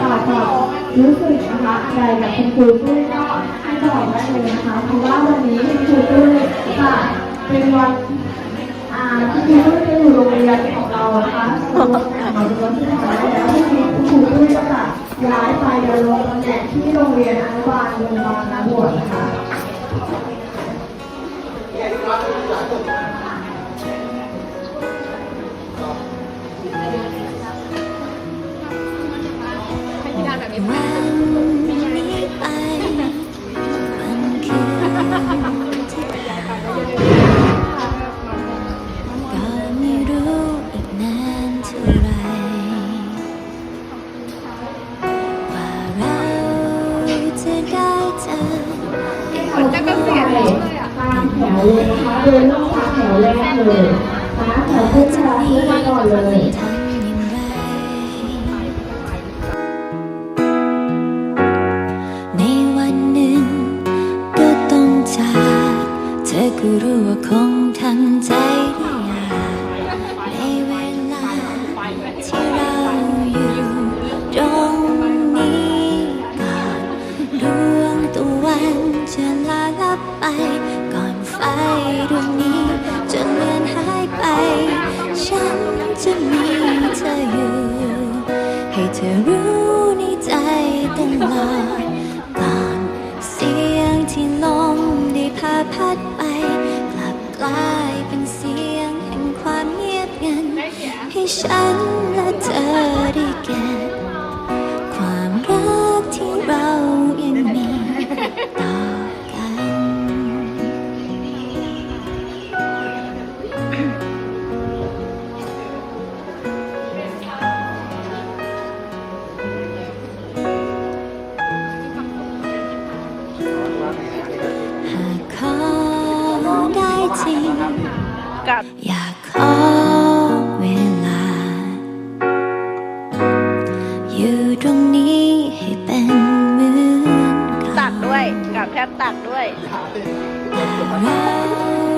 ค่ะก็รู้สึกนะคะอะไรกับคุณครูตุ้ยก็ให้ตอบได้เลยนะคะเพราะว่าวันนี้คุณครูตุ้ยค่ะเป็นวันอ่าที่คุณครูตุ้ยจะอยู่โรงเรียนของเรานะคะเราเป็นวันที่ทำได้แล้วที่คุณครูตุ้ยก็จะย้ายไปดำรงตำแหน่งที่โรงเรียนอนุบาลโรงพยาบาลนาบวชนะคะ เลยนะคะเดินต้องจากแถวแรกเลยนะคะแถวขึ้นมาขึ้นมาก่อนเลยในวันหนึ่งก็ต้องจากเธอก็รู้ว่าคงทำใจได้ยากในเวลาที่เราอยู่ตรงนี้ก่อนดวงตะวันจะลาลับไป ดวงนี้จะเลือนหายไป ฉันจะมีเธออยู่ ให้เธอรู้ในใจตลอดก่อนเสียงที่ลมได้พาพัดไป กลับกลายเป็นเสียงแห่งความเงียบงัน ให้ฉันและเธอได้เก็ กับอยากขอเวลา อยู่ตรงนี้ให้เป็นเหมือนกัตันกด้วยกับแทบตักด้วยแต่เรา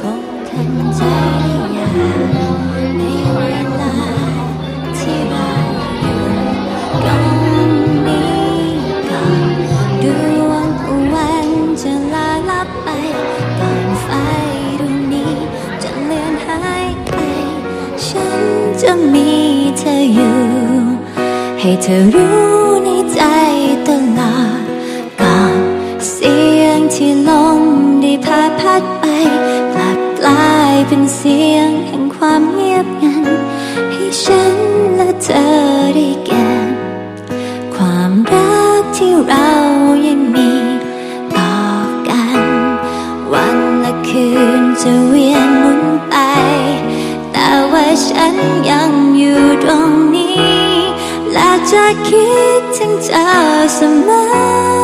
คงทำใจยากในเวลาที่เราอยู่ตรงนี้ก่อนดวงตะวันจะลาลับไปก่อนไฟดวงนี้ จะเลือนหายไป ฉันจะมีเธออยู่ ให้เธอรู้ในใจ เป็นเสียงแห่งความเงียบงัน ให้ฉันและเธอได้เก็บความรักที่เรายังมีต่อกัน วันและคืนจะเวียนหมุนไป แต่ว่าฉันยังอยู่ตรงนี้ และจะคิดถึงเธอเสมอ